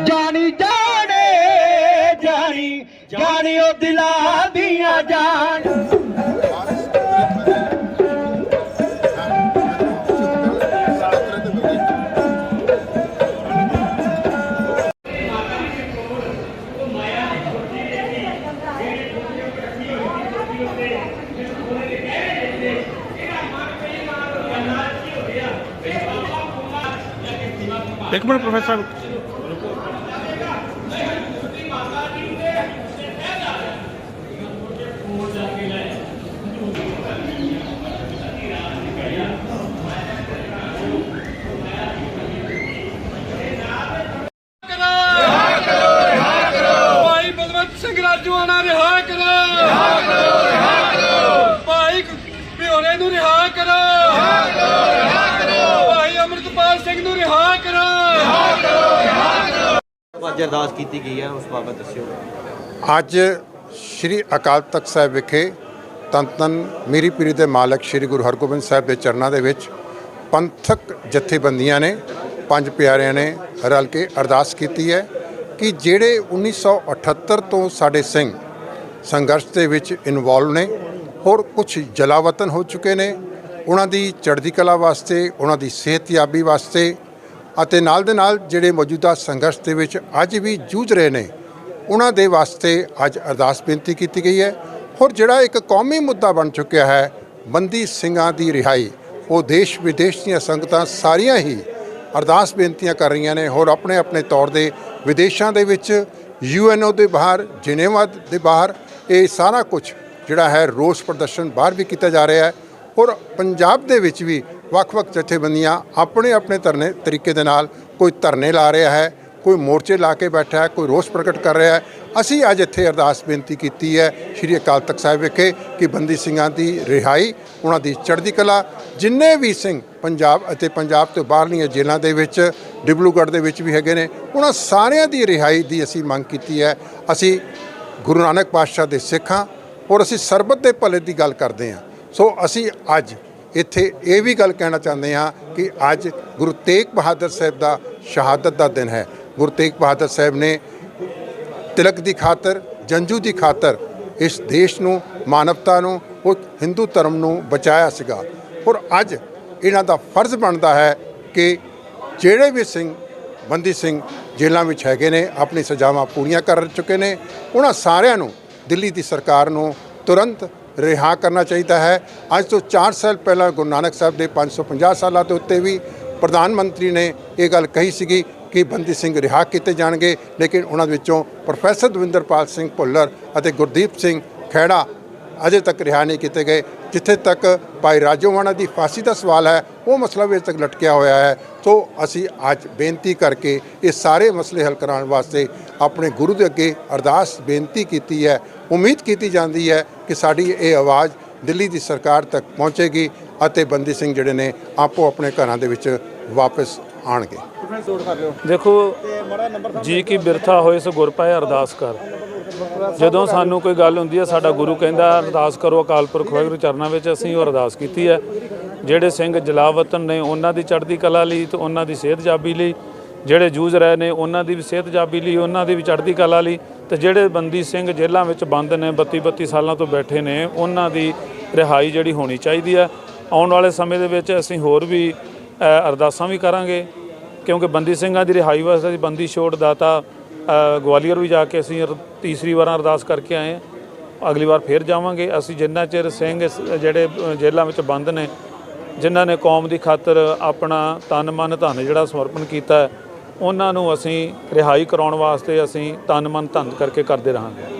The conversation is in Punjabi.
ਜਾਣੀ ਜਾਣਿਓ ਦਿਲਾਂ ਦੀਆਂ ਜਾਣ ਇੱਕ ਮਿੰਟ ਪ੍ਰੋਫੈਸਰ ਸਾਹਿਬ ਭਾਈ ਬਲਵੰਤ ਸਿੰਘ ਰਾਜੂਆਣਾ ਰਿਹਾ ਕਰੋ ਰਿਹਾ ਕਰੋ ਰਿਹਾ ਕਰੋ ਭਾਈ ਪਿਓਰੇ ਨੂੰ ਰਿਹਾ ਕਰੋ ਰਿਹਾ ਕਰੋ ਰਿਹਾ ਕਰੋ ਭਾਈ ਅਮਰਤਪਾਲ ਸਿੰਘ ਨੂੰ ਰਿਹਾ ਕਰੋ ਅੱਜ ਅਰਦਾਸ ਕੀਤੀ ਗਈ ਹੈ, ਉਸ ਬਾਬਤ ਦੱਸਿਓ। ਅੱਜ ਸ੍ਰੀ ਅਕਾਲ ਤਖਤ ਸਾਹਿਬ ਵਿਖੇ ਤਨ ਤਨ ਮੇਰੀ ਪੀਰੀ ਦੇ ਮਾਲਕ ਸ੍ਰੀ ਗੁਰੂ ਹਰਗੋਬਿੰਦ ਸਾਹਿਬ ਦੇ ਚਰਨਾਂ ਦੇ ਵਿੱਚ ਪੰਥਕ ਜਥੇਬੰਦੀਆਂ ਨੇ, ਪੰਜ ਪਿਆਰਿਆਂ ਨੇ ਰਲ ਕੇ ਅਰਦਾਸ ਕੀਤੀ ਹੈ ਕਿ ਜਿਹੜੇ 1978 ਤੋਂ ਸਾਡੇ ਸਿੰਘ ਸੰਘਰਸ਼ ਦੇ ਵਿੱਚ ਇਨਵੋਲਵ ਨੇ, ਹੋਰ ਕੁਝ ਜਲਾਵਤਨ ਹੋ ਚੁੱਕੇ ਨੇ। ਉਹਨਾਂ ਦੀ ਚੜ੍ਹਦੀ ਕਲਾ ਵਾਸਤੇ, ਉਹਨਾਂ ਦੀ ਸਿਹਤਯਾਬੀ ਵਾਸਤੇ ਅਤੇ ਨਾਲ ਦੇ ਨਾਲ ਜਿਹੜੇ ਮੌਜੂਦਾ ਸੰਘਰਸ਼ ਦੇ ਵਿੱਚ ਅੱਜ ਵੀ ਜੂਝ ਰਹੇ ਨੇ, ਉਹਨਾਂ ਦੇ ਵਾਸਤੇ ਅੱਜ ਅਰਦਾਸ ਬੇਨਤੀ ਕੀਤੀ ਗਈ ਹੈ। ਹੋਰ ਜਿਹੜਾ ਇੱਕ ਕੌਮੀ ਮੁੱਦਾ ਬਣ ਚੁੱਕਿਆ ਹੈ ਬੰਦੀ ਸਿੰਘਾਂ ਦੀ ਰਿਹਾਈ, ਉਹ ਦੇਸ਼ ਵਿਦੇਸ਼ ਦੀਆਂ ਸੰਗਤਾਂ ਸਾਰੀਆਂ ਹੀ ਅਰਦਾਸ ਬੇਨਤੀਆਂ ਕਰ ਰਹੀਆਂ ਨੇ। ਹੋਰ ਆਪਣੇ ਆਪਣੇ ਤੌਰ ਦੇ ਵਿਦੇਸ਼ਾਂ ਦੇ ਵਿੱਚ, ਯੂਐਨਓ ਦੇ ਬਾਹਰ, ਜਿਨੇਵਾ ਦੇ ਬਾਹਰ, ਇਹ ਸਾਰਾ ਕੁਝ ਜਿਹੜਾ ਹੈ ਰੋਸ ਪ੍ਰਦਰਸ਼ਨ ਬਾਹਰ ਵੀ ਕੀਤਾ ਜਾ ਰਿਹਾ ਹੈ। ਔਰ ਪੰਜਾਬ ਦੇ ਵਿੱਚ ਵੀ ਵੱਖ-ਵੱਖ ਜਥੇਬੰਦੀਆਂ ਆਪਣੇ ਆਪਣੇ ਧਰਨੇ ਤਰੀਕੇ ਦੇ ਨਾਲ ਕੋਈ ਧਰਨੇ ਲਾ ਰਿਹਾ ਹੈ, ਕੋਈ ਮੋਰਚੇ ਲਾ ਕੇ ਬੈਠਾ ਹੈ, ਕੋਈ ਰੋਸ ਪ੍ਰਗਟ ਕਰ ਰਿਹਾ ਹੈ। ਅਸੀਂ ਅੱਜ ਇੱਥੇ ਅਰਦਾਸ ਬੇਨਤੀ ਕੀਤੀ ਹੈ ਸ਼੍ਰੀ ਅਕਾਲ ਤਖਤ ਸਾਹਿਬ ਵਿਖੇ ਕਿ ਬੰਦੀ ਸਿੰਘਾਂ ਦੀ ਰਿਹਾਈ, ਉਹਨਾਂ ਦੀ ਚੜ੍ਹਦੀ ਕਲਾ, ਜਿੰਨੇ ਵੀ ਸਿੰਘ ਪੰਜਾਬ ਅਤੇ ਪੰਜਾਬ ਤੋਂ ਬਾਹਰਲੀਆਂ ਜੇਲ੍ਹਾਂ ਦੇ ਵਿੱਚ, ਡਿਬਲੂਗੜ੍ਹ ਦੇ ਵਿੱਚ ਵੀ ਹੈਗੇ ਨੇ, ਉਹਨਾਂ ਸਾਰਿਆਂ ਦੀ ਰਿਹਾਈ ਦੀ ਅਸੀਂ ਮੰਗ ਕੀਤੀ ਹੈ। ਅਸੀਂ ਗੁਰੂ ਨਾਨਕ ਪਾਤਸ਼ਾਹ ਦੇ ਸਿੱਖਾਂ ਔਰ ਅਸੀਂ ਸਰਬੱਤ ਦੇ ਭਲੇ ਦੀ ਗੱਲ ਕਰਦੇ ਹਾਂ। ਸੋ ਅਸੀਂ ਅੱਜ ਇੱਥੇ ਇਹ ਵੀ ਗੱਲ ਕਹਿਣਾ ਚਾਹੁੰਦੇ ਹਾਂ ਕਿ ਅੱਜ ਗੁਰੂ ਤੇਗ ਬਹਾਦਰ ਸਾਹਿਬ ਦਾ ਸ਼ਹਾਦਤ ਦਾ ਦਿਨ ਹੈ। ਗੁਰੂ ਤੇਗ ਬਹਾਦਰ ਸਾਹਿਬ ਨੇ ਤਿਲਕ ਦੀ ਖਾਤਰ, ਜੰਜੂ ਦੀ ਖਾਤਰ ਇਸ ਦੇਸ਼ ਨੂੰ, ਮਾਨਵਤਾ ਨੂੰ, ਉਹ ਹਿੰਦੂ ਧਰਮ ਨੂੰ ਬਚਾਇਆ ਸੀਗਾ। ਔਰ ਅੱਜ ਇਹਨਾਂ ਦਾ ਫਰਜ਼ ਬਣਦਾ ਹੈ ਕਿ ਜਿਹੜੇ ਵੀ ਸਿੰਘ, ਬੰਦੀ ਸਿੰਘ ਜੇਲ੍ਹਾਂ ਵਿੱਚ ਹੈਗੇ ਨੇ, ਆਪਣੀ ਸਜ਼ਾਵਾਂ ਪੂਰੀਆਂ ਕਰ ਚੁੱਕੇ ਨੇ, ਉਹਨਾਂ ਸਾਰਿਆਂ ਨੂੰ ਦਿੱਲੀ ਦੀ ਸਰਕਾਰ ਨੂੰ ਤੁਰੰਤ ਰਿਹਾ ਕਰਨਾ ਚਾਹੀਦਾ ਹੈ। ਅੱਜ ਤੋਂ 4 ਸਾਲ ਪਹਿਲਾਂ ਗੁਰੂ ਨਾਨਕ ਸਾਹਿਬ ਦੇ 550 ਸਾਲਾਂ ਦੇ ਉੱਤੇ ਵੀ ਪ੍ਰਧਾਨ ਮੰਤਰੀ ਨੇ ਇਹ ਗੱਲ ਕਹੀ ਸੀਗੀ ਕਿ ਬੰਦੀ ਸਿੰਘ ਰਿਹਾ ਕੀਤੇ ਜਾਣਗੇ, ਲੇਕਿਨ ਉਹਨਾਂ ਵਿੱਚੋਂ ਪ੍ਰੋਫੈਸਰ ਦਵਿੰਦਰਪਾਲ ਸਿੰਘ ਭੁੱਲਰ ਅਤੇ ਗੁਰਦੀਪ ਸਿੰਘ ਖੈੜਾ ਅਜੇ ਤੱਕ ਰਿਹਾ ਨਹੀਂ ਕੀਤੇ ਗਏ, ਜਿੱਥੇ ਤੱਕ ਭਾਈ ਰਾਜੋਵਾਣਾ ਦੀ ਫਾਂਸੀ ਦਾ ਸਵਾਲ ਹੈ, ਉਹ ਮਸਲਾ ਵੀ ਅਜੇ ਤੱਕ ਲਟਕਿਆ ਹੋਇਆ ਹੈ। ਸੋ ਅਸੀਂ ਅੱਜ ਬੇਨਤੀ ਕਰਕੇ ਇਹ ਸਾਰੇ ਮਸਲੇ ਹੱਲ ਕਰਾਉਣ ਵਾਸਤੇ ਆਪਣੇ ਗੁਰੂ ਦੇ ਅੱਗੇ ਅਰਦਾਸ ਬੇਨਤੀ ਕੀਤੀ ਹੈ। ਉਮੀਦ ਕੀਤੀ ਜਾਂਦੀ ਹੈ ਕਿ ਸਾਡੀ ਇਹ ਆਵਾਜ਼ ਦਿੱਲੀ ਦੀ ਸਰਕਾਰ ਤੱਕ ਪਹੁੰਚੇਗੀ ਅਤੇ ਬੰਦੀ ਸਿੰਘ ਜਿਹੜੇ ਨੇ ਆਪੋ ਆਪਣੇ ਘਰਾਂ ਦੇ ਵਿੱਚ ਵਾਪਸ ਆਣਗੇ ਦੇਖੋ ਜੀ ਕੀ ਬਿਰਥਾ ਹੋਏ ਸੋ ਗੁਰ ਪਾਏ ਅਰਦਾਸ ਕਰ। ਜਦੋਂ ਸਾਨੂੰ ਕੋਈ ਗੱਲ ਹੁੰਦੀ ਹੈ, ਸਾਡਾ ਗੁਰੂ ਕਹਿੰਦਾ, ਅਰਦਾਸ ਕਰੋ ਅਕਾਲ ਪੁਰਖ ਵਾਹਿਗੁਰੂ, ਚਰਨਾਂ ਵਿੱਚ ਅਸੀਂ ਉਹ ਅਰਦਾਸ ਕੀਤੀ ਹੈ। ਜਿਹੜੇ ਸਿੰਘ ਜਲਾਵਤਨ ਨੇ ਉਹਨਾਂ ਦੀ ਚੜ੍ਹਦੀ ਕਲਾ ਲਈ ਤੇ ਉਹਨਾਂ ਦੀ ਸਿਹਤ ਜਾਬੀ ਲਈ, ਜਿਹੜੇ ਜੂਝ ਰਹੇ ਨੇ ਉਹਨਾਂ ਦੀ ਵੀ ਸਿਹਤ ਜਾਬੀ ਲਈ, ਉਹਨਾਂ ਦੀ ਵੀ ਚੜ੍ਹਦੀ ਕਲਾ ਲਈ ਤੇ ਜਿਹੜੇ ਬੰਦੀ ਸਿੰਘ ਜੇਲ੍ਹਾਂ ਵਿੱਚ ਬੰਦ ਨੇ 32 32 ਸਾਲਾਂ ਤੋਂ ਬੈਠੇ ਨੇ, ਉਹਨਾਂ ਦੀ ਰਿਹਾਈ ਜਿਹੜੀ ਹੋਣੀ ਚਾਹੀਦੀ ਹੈ। ਆਉਣ ਵਾਲੇ ਸਮੇਂ ਦੇ ਵਿੱਚ ਅਸੀਂ ਹੋਰ ਵੀ ਅਰਦਾਸਾਂ ਵੀ ਕਰਾਂਗੇ, ਕਿਉਂਕਿ ਬੰਦੀ ਸਿੰਘਾਂ ਦੀ ਰਿਹਾਈ ਵਾਸਤੇ ਅਸੀਂ ਬੰਦੀ ਛੋੜ ਦਾਤਾ ਗਵਾਲੀਅਰ ਵੀ ਜਾ ਕੇ ਅਸੀਂ ਤੀਸਰੀ ਵਾਰ ਅਰਦਾਸ ਕਰਕੇ ਆਏ ਹਾਂ। ਅਗਲੀ ਵਾਰ ਫੇਰ ਜਾਵਾਂਗੇ। ਅਸੀਂ ਜਿੰਨਾ ਚਿਰ ਸਿੰਘ ਇਸ- ਜਿਹੜੇ ਜੇਲ੍ਹਾਂ ਵਿੱਚ ਬੰਦ ਨੇ, ਜਿਨ੍ਹਾਂ ਨੇ ਕੌਮ ਦੀ ਖਾਤਰ ਆਪਣਾ ਤਨ ਮਨ ਧਨ ਜਿਹੜਾ ਸਮਰਪਣ ਕੀਤਾ ਉਹਨਾਂ ਨੂੰ ਅਸੀਂ ਰਿਹਾਈ ਕਰਾਉਣ ਵਾਸਤੇ ਅਸੀਂ ਤਨ ਮਨ ਧੰਦ ਕਰਕੇ ਕਰਦੇ ਰਹਾਂਗੇ।